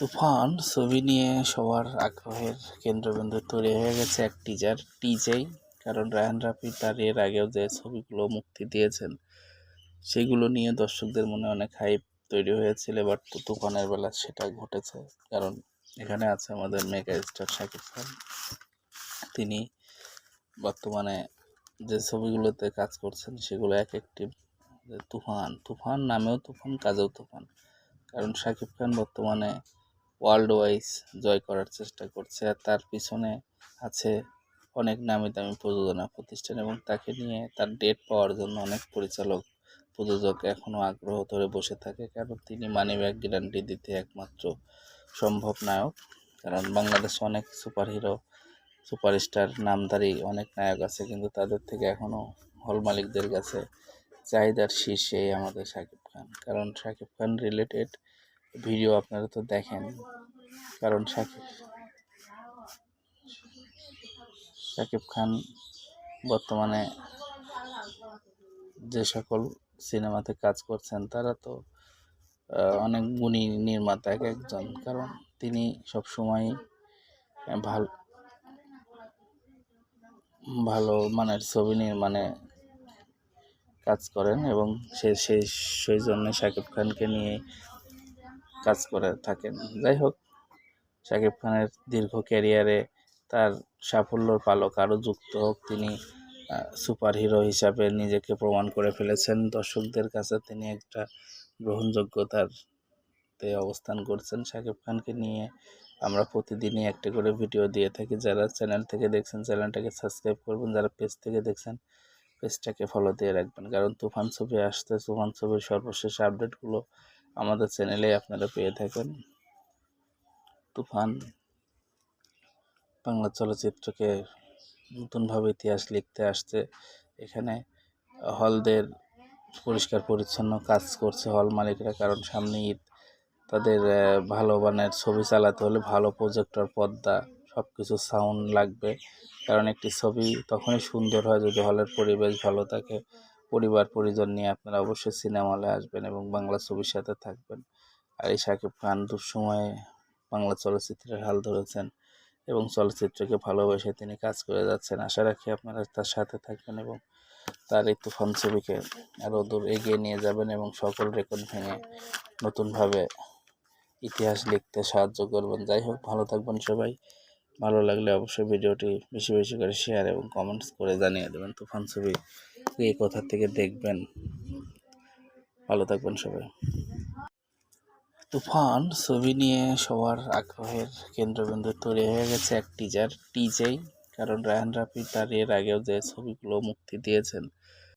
তুফান ছবি নিয়ে সবার আগ্রহের কেন্দ্রবিন্দু তৈরি হয়ে গেছে এক টিজার টিজেই কারণ রায়হান রাফি তার এর আগেও যে ছবিগুলো মুক্তি দিয়েছেন, সেগুলো নিয়ে দর্শকদের মনে অনেক হাইপ তৈরি হয়েছিল এবার তো তুফানের বেলা সেটা ঘটেছে, কারণ এখানে আছে আমাদের মেগা স্টার শাকিব খান। তিনি বর্তমানে যে ছবিগুলোতে কাজ করছেন, সেগুলো এক একটি তুফান তুফান নামেও তুফান, কাজেও তুফান, কারণ শাকিব খান বর্তমানে ওয়ার্ল্ড ওয়াইজ জয় করার চেষ্টা করছে। আর তার পিছনে আছে অনেক নামি দামি প্রযোজনা প্রতিষ্ঠান এবং তাকে নিয়ে তার ডেট পাওয়ার জন্য অনেক পরিচালক প্রযোজক এখনও আগ্রহ ধরে বসে থাকে। কারণ তিনি মানি ব্যাগ গ্যারান্টি দিতে একমাত্র সম্ভব নায়ক। কারণ বাংলাদেশে অনেক সুপারহিরো, সুপারস্টার, নামধারী অনেক নায়ক আছে, কিন্তু তাদের থেকে এখনও হল মালিকদের কাছে চাহিদার শীর্ষে আমাদের শাকিব খান। কারণ শাকিব খান রিলেটেড ভিডিও আপনারা তো দেখেন। কারণ শাকিব শাকিব খান বর্তমানে যে সকল সিনেমাতে কাজ করছেন, তারা তো অনেক গুণী নির্মাতা এক একজন। কারণ তিনি সবসময় ভালো ভালো মানের ছবি নির্মাণে কাজ করেন এবং সে সেই সেই জন্য শাকিব খানকে নিয়ে কাজ করে থাকেন। যাই হোক, শাকিব খানের দীর্ঘ ক্যারিয়ারে তার সাফল্যর পালক আরও যুক্ত হোক, তিনি সুপার হিরো হিসাবে নিজেকে প্রমাণ করে ফেলেছেন। দর্শকদের কাছে তিনি একটা গ্রহণযোগ্যতার তে অবস্থান করছেন। শাকিব খানকে নিয়ে আমরা প্রতিদিনই একটা করে ভিডিও দিয়ে থাকি। যারা চ্যানেল থেকে দেখছেন, চ্যানেলটাকে সাবস্ক্রাইব করবেন। যারা পেজ থেকে দেখছেন, পেজটাকে ফলো দিয়ে রাখবেন। কারণ তুফান ছবি আসতে, তুফান ছবির সর্বশেষ আপডেটগুলো আমাদের চ্যানেলে আপনারা পেয়ে থাকেন। তুফান, বাংলা চলচ্চিত্রকে নতুনভাবে ইতিহাস লিখতে আসছে। এখানে হলদের পরিষ্কার পরিচ্ছন্ন কাজ করছে হল মালিকরা, কারণ সামনে ঈদ। তাদের ভালো মানের ছবি চালাতে হলে ভালো প্রজেক্টর পর্দা সব কিছু সাউন্ড লাগবে। কারণ একটি ছবি তখনই সুন্দর হয় যদি হলের পরিবেশ ভালো থাকে। পরিবার পরিজন নিয়ে আপনারা অবশ্যই সিনেমা হলে আসবেন এবং বাংলা ছবির সাথে থাকবেন। আর এই শাকিব খান দুঃসময়ে বাংলা চলচ্চিত্রের হাল ধরেছেন এবং চলচ্চিত্রকে ভালোবেসে তিনি কাজ করে যাচ্ছেন। আশা রাখি আপনারা তার সাথে থাকবেন এবং তার এই তুফান ছবিকে আরও দূর এগিয়ে নিয়ে যাবেন এবং সকল রেকর্ড ভেঙে নতুনভাবে ইতিহাস লিখতে সাহায্য করবেন। যাই হোক, ভালো থাকবেন সবাই। ভালো লাগলে অবশ্যই ভিডিওটি বেশি বেশি করে শেয়ার এবং কমেন্টস করে জানিয়ে দেবেন। তুফান ছবি এই কোথা থেকে দেখবেন। ভালো থাকবেন সবাই। তুফান, ছবি নিয়ে সবার আগ্রহের কেন্দ্রবিন্দু তৈরি হয়ে গেছে এক টিজার টিজেই কারণ রায়হান রাফি তার এর আগেও যে ছবিগুলো মুক্তি দিয়েছেন